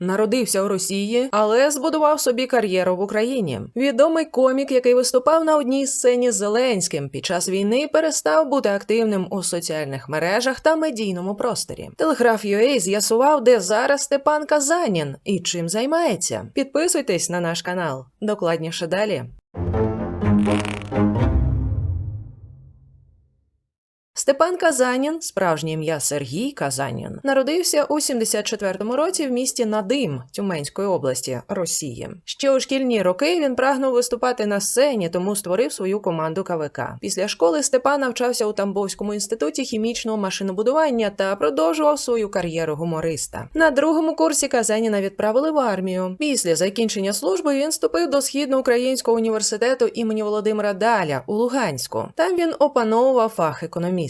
Народився у Росії, але збудував собі кар'єру в Україні. Відомий комік, який виступав на одній сцені з Зеленським під час війни, перестав бути активним у соціальних мережах та медійному просторі. Телеграф UA з'ясував, де зараз Степан Казанін і чим займається. Підписуйтесь на наш канал. Докладніше далі. Степан Казанін, справжнє ім'я Сергій Казанін, народився у 74-му році в місті Надим Тюменської області Росії. Ще у шкільні роки він прагнув виступати на сцені, тому створив свою команду КВК. Після школи Степан навчався у Тамбовському інституті хімічного машинобудування та продовжував свою кар'єру гумориста. На другому курсі Казаніна відправили в армію. Після закінчення служби він вступив до східноукраїнського університету імені Володимира Даля у Луганську. Там він опановував фах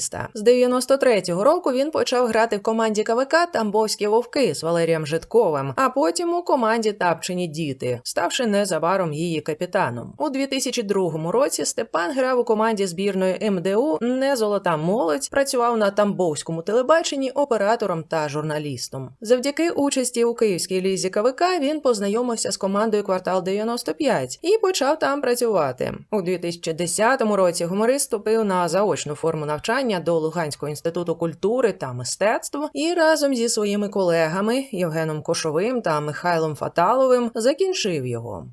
економіста. З 93-го року він почав грати в команді КВК Тамбовські вовки з Валерієм Житковим, а потім у команді Тапчені діти, ставши незабаром її капітаном. У 2002 році Степан грав у команді збірної МДУ Не золота молодь, працював на Тамбовському телебаченні оператором та журналістом. Завдяки участі у київській лізі КВК він познайомився з командою Квартал 95 і почав там працювати. У 2010 році гуморист вступив на заочну форму навчання до Луганського інституту культури та мистецтв і разом зі своїми колегами Євгеном Кошовим та Михайлом Фаталовим закінчив його.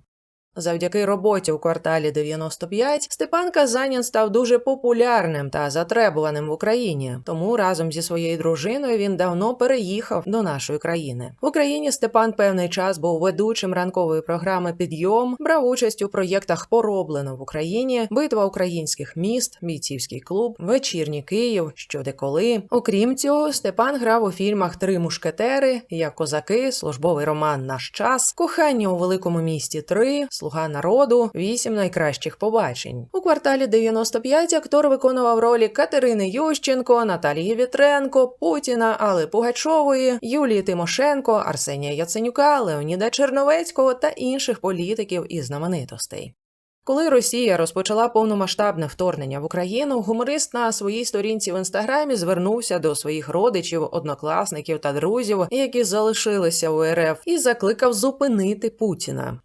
Завдяки роботі у кварталі 95 Степан Казанін став дуже популярним та затребуваним в Україні. Тому разом зі своєю дружиною він давно переїхав до нашої країни. В Україні Степан певний час був ведучим ранкової програми Підйом, брав участь у проєктах Пороблено в Україні, Битва українських міст, Бійцівський клуб, Вечірній Київ, що де. Окрім цього, Степан грав у фільмах Три мушкетери, як козаки, службовий роман Наш час, Кохання у великому місті 3, Слуга народу, вісім найкращих побачень. У кварталі 95 актор виконував ролі Катерини Ющенко, Наталії Вітренко, Путіна, Алли Пугачової, Юлії Тимошенко, Арсенія Яценюка, Леоніда Черновецького та інших політиків і знаменитостей. Коли Росія розпочала повномасштабне вторгнення в Україну, гуморист на своїй сторінці в інстаграмі звернувся до своїх родичів, однокласників та друзів, які залишилися у РФ, і закликав зупинити Путіна.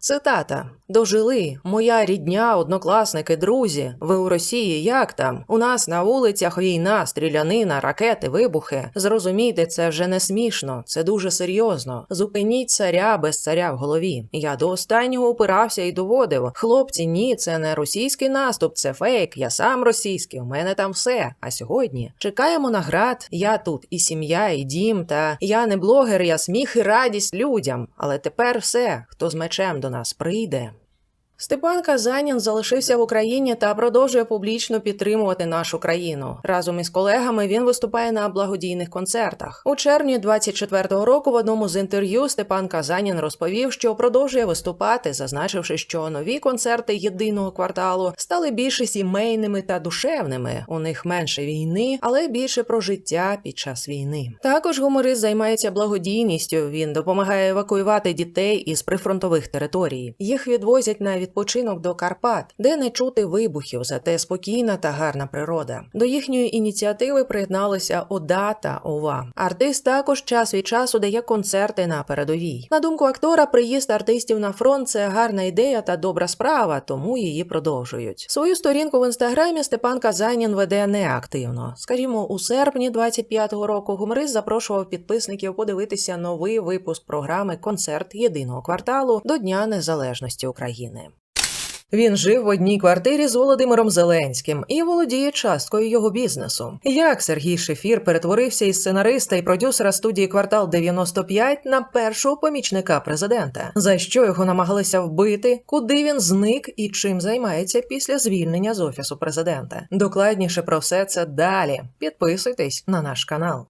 Цитата: Дожили, моя рідня, однокласники, друзі. Ви у Росії як там? У нас на вулицях війна, стрілянина, ракети, вибухи. Зрозумійте, це вже не смішно, це дуже серйозно. Зупиніть царя без царя в голові. Я до останнього опирався і доводив. Хлопці, ні, це не російський наступ, це фейк. Я сам російський. У мене там все. А сьогодні чекаємо наград. Я тут і сім'я, і дім. Та я не блогер, я сміх і радість людям. Але тепер все, хто з мечем до нас прийде. Степан Казанін залишився в Україні та продовжує публічно підтримувати нашу країну. Разом із колегами він виступає на благодійних концертах. У червні 24-го року в одному з інтерв'ю Степан Казанін розповів, що продовжує виступати, зазначивши, що нові концерти єдиного кварталу стали більше сімейними та душевними. У них менше війни, але більше про життя під час війни. Також гуморист займається благодійністю. Він допомагає евакуювати дітей із прифронтових територій. Їх відвозять на відпочинок до Карпат, де не чути вибухів, зате спокійна та гарна природа. До їхньої ініціативи приєдналися ОДА та ОВА. Артист також час від часу дає концерти на передовій. На думку актора, приїзд артистів на фронт це гарна ідея та добра справа, тому її продовжують. Свою сторінку в інстаграмі Степан Казанін веде неактивно. Скажімо, у серпні 25-го року гуморист запрошував підписників подивитися новий випуск програми Концерт єдиного кварталу до Дня Незалежності України. Він жив в одній квартирі з Володимиром Зеленським і володіє часткою його бізнесу. Як Сергій Шефір перетворився із сценариста і продюсера студії Квартал 95 на першого помічника президента, за що його намагалися вбити, куди він зник і чим займається після звільнення з офісу президента. Докладніше про все це далі. Підписуйтесь на наш канал.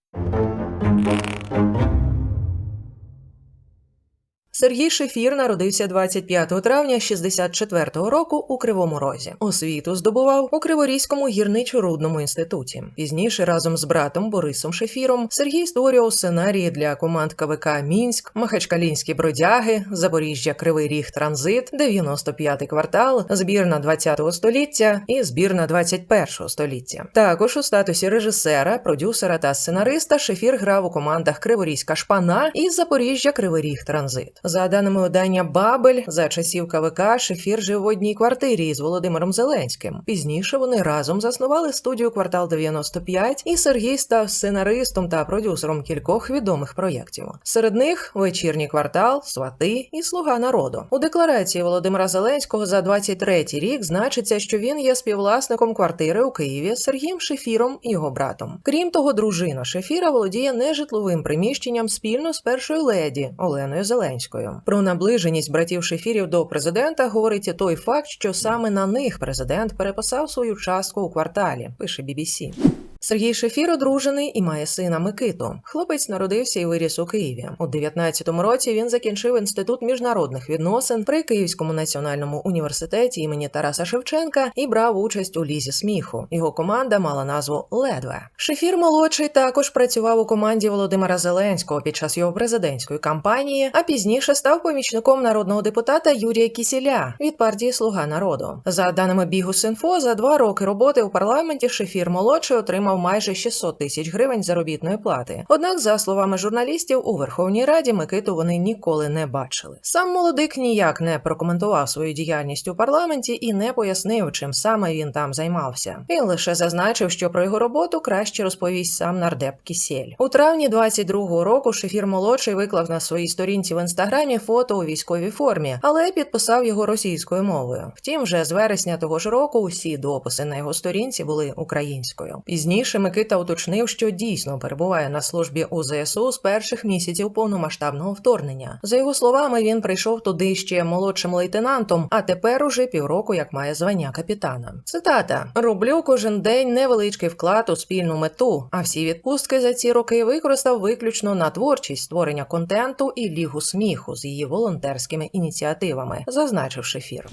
Сергій Шефір народився 25 травня 64-го року у Кривому Розі. Освіту здобував у Криворізькому гірничо-рудному інституті. Пізніше разом з братом Борисом Шефіром Сергій створював сценарії для команд КВК Мінськ, Махачкалінські бродяги, Запоріжжя Кривий Ріг Транзит, 95-й квартал, збірна 20-го століття і збірна 21-го століття. Також у статусі режисера, продюсера та сценариста Шефір грав у командах Криворізька Шпана і Запоріжжя Кривий Ріг Транзит. За даними видання Бабель, за часів КВК Шефір жив в одній квартирі із Володимиром Зеленським. Пізніше вони разом заснували студію Квартал 95, і Сергій став сценаристом та продюсером кількох відомих проєктів. Серед них вечірній квартал, свати і слуга народу. У декларації Володимира Зеленського за 23-й рік значиться, що він є співвласником квартири у Києві Сергієм Шефіром і його братом. Крім того, дружина Шефіра володіє нежитловим приміщенням спільно з першою леді Оленою Зеленською. Про наближеність братів Шефірів до президента говорить і той факт, що саме на них президент переписав свою частку у кварталі. Пише BBC. Сергій Шефір одружений і має сина Микиту. Хлопець народився і виріс у Києві. У 19-му році він закінчив інститут міжнародних відносин при Київському національному університеті імені Тараса Шевченка і брав участь у лізі сміху. Його команда мала назву Ледве. Шефір молодший також працював у команді Володимира Зеленського під час його президентської кампанії, а пізніше став помічником народного депутата Юрія Кісіля від партії Слуга народу. За даними Бігус.Інфо, за два роки роботи у парламенті Шефір молодший отримав отримав майже 600 тисяч гривень заробітної плати. Однак, за словами журналістів, у Верховній Раді Микиту вони ніколи не бачили. Сам молодик ніяк не прокоментував свою діяльність у парламенті і не пояснив, чим саме він там займався. Він лише зазначив, що про його роботу краще розповість сам нардеп Кісєль. У травні 22-го року Шефір молодший виклав на своїй сторінці в інстаграмі фото у військовій формі, але підписав його російською мовою. Втім, вже з вересня того ж року усі дописи на його сторінці були українською. Пізніше Пізніше Микита уточнив, що дійсно перебуває на службі у ЗСУ з перших місяців повномасштабного вторгнення. За його словами, він прийшов туди ще молодшим лейтенантом, а тепер уже півроку як має звання капітана. Цитата: роблю кожен день невеличкий вклад у спільну мету, а всі відпустки за ці роки використав виключно на творчість створення контенту і лігу сміху з її волонтерськими ініціативами, зазначив Шефір.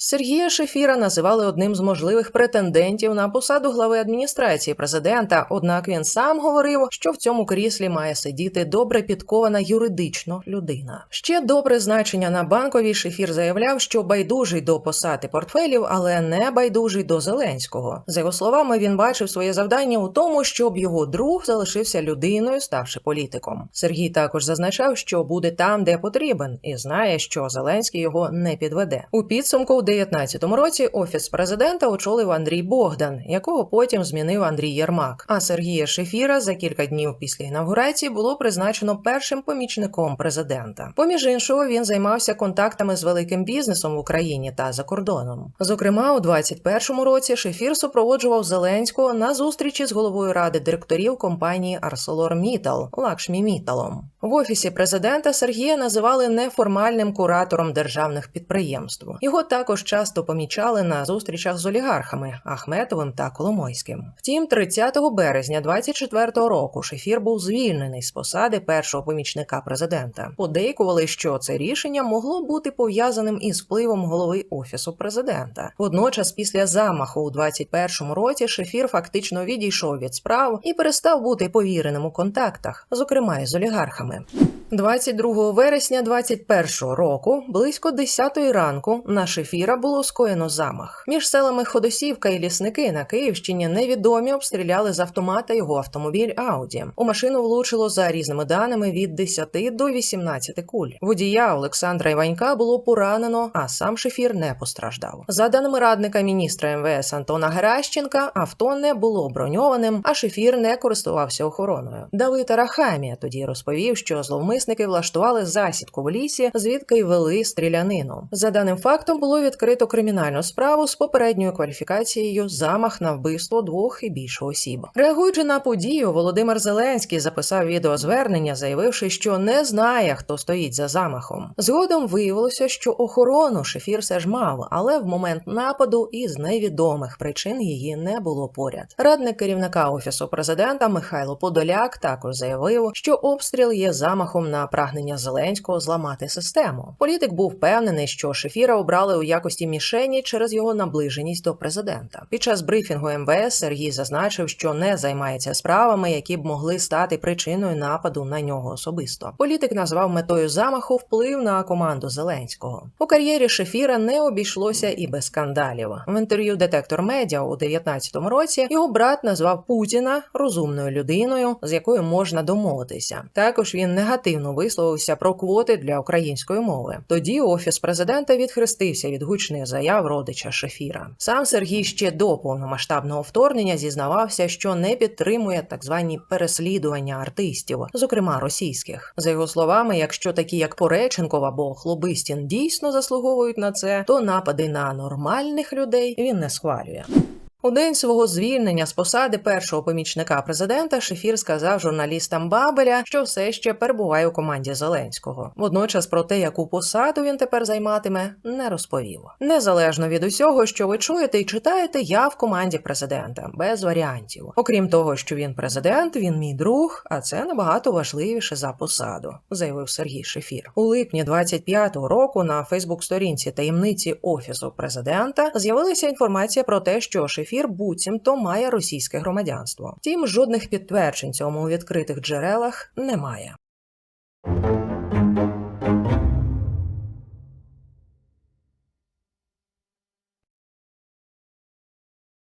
Сергія Шефіра називали одним з можливих претендентів на посаду глави адміністрації президента. Однак він сам говорив, що в цьому кріслі має сидіти добре підкована юридично людина. Ще до призначення на банковій Шефір заявляв, що байдужий до посади портфелів, але не байдужий до Зеленського. За його словами, він бачив своє завдання у тому, щоб його друг залишився людиною, ставши політиком. Сергій також зазначав, що буде там, де потрібен, і знає, що Зеленський його не підведе. У підсумку 2019 році офіс президента очолив Андрій Богдан, якого потім змінив Андрій Єрмак. А Сергія Шефіра за кілька днів після інавгурації було призначено першим помічником президента. Поміж іншого, він займався контактами з великим бізнесом в Україні та за кордоном. Зокрема, у 2021 році Шефір супроводжував Зеленського на зустрічі з головою ради директорів компанії Мітал Лакшмі Міталом. В офісі президента Сергія називали неформальним куратором державних підприємств. Його також часто помічали на зустрічах з олігархами Ахметовим та Коломойським. Втім, 30 березня 24-го року Шефір був звільнений з посади першого помічника президента. Подейкували, що це рішення могло бути пов'язаним із впливом голови офісу президента. Водночас, після замаху у 21-му році, Шефір фактично відійшов від справ і перестав бути повіреним у контактах, зокрема із олігархами. 22 вересня 21 року, близько 10 ранку, на шефіра було скоєно замах. Між селами Ходосівка і лісники на Київщині невідомі обстріляли з автомата його автомобіль Ауді. У машину влучило за різними даними від 10 до 18 куль. Водія Олександра Іванька було поранено, а сам шефір не постраждав. За даними радника міністра МВС Антона Геращенка, авто не було броньованим, а шефір не користувався охороною. Давид Арахамія тоді розповів, що зловмисники влаштували засідку в лісі, звідки й вели стрілянину. За даним фактом було відкрито кримінальну справу з попередньою кваліфікацією замах на вбивство двох і більше осіб. Реагуючи на подію, Володимир Зеленський записав відеозвернення, заявивши, що не знає, хто стоїть за замахом. Згодом виявилося, що охорону Шефір все ж мав, але в момент нападу із невідомих причин її не було поряд. Радник керівника офісу президента Михайло Подоляк також заявив, що обстріл є замахом на прагнення Зеленського зламати систему. Політик був впевнений, що Шефіра обрали у якості мішені через його наближеність до президента. Під час брифінгу МВС Сергій зазначив, що не займається справами, які б могли стати причиною нападу на нього особисто. Політик назвав метою замаху вплив на команду Зеленського. У кар'єрі Шефіра не обійшлося і без скандалів. В інтерв'ю Детектор Медіа у 19-му році його брат назвав Путіна розумною людиною, з якою можна домовитися. Також він негативно висловився про квоти для української мови. Тоді офіс президента відхрестився від гучних заяв родича Шефіра. Сам Сергій ще до повномасштабного вторгнення зізнавався, що не підтримує так звані переслідування артистів, зокрема російських. За його словами, якщо такі як Пореченков або Хлобистін дійсно заслуговують на це, то напади на нормальних людей він не схвалює. У день свого звільнення з посади першого помічника президента Шефір сказав журналістам Бабеля, що все ще перебуває у команді Зеленського. Водночас про те, яку посаду він тепер займатиме, не розповів. Незалежно від усього, що ви чуєте і читаєте, я в команді президента без варіантів. Окрім того, що він президент, він мій друг, а це набагато важливіше за посаду, заявив Сергій Шефір. У липні 25-го року на Фейсбук-сторінці таємниці офісу президента з'явилася інформація про те, що Шефір буцімто має російське громадянство. Втім, жодних підтверджень цьому у відкритих джерелах немає.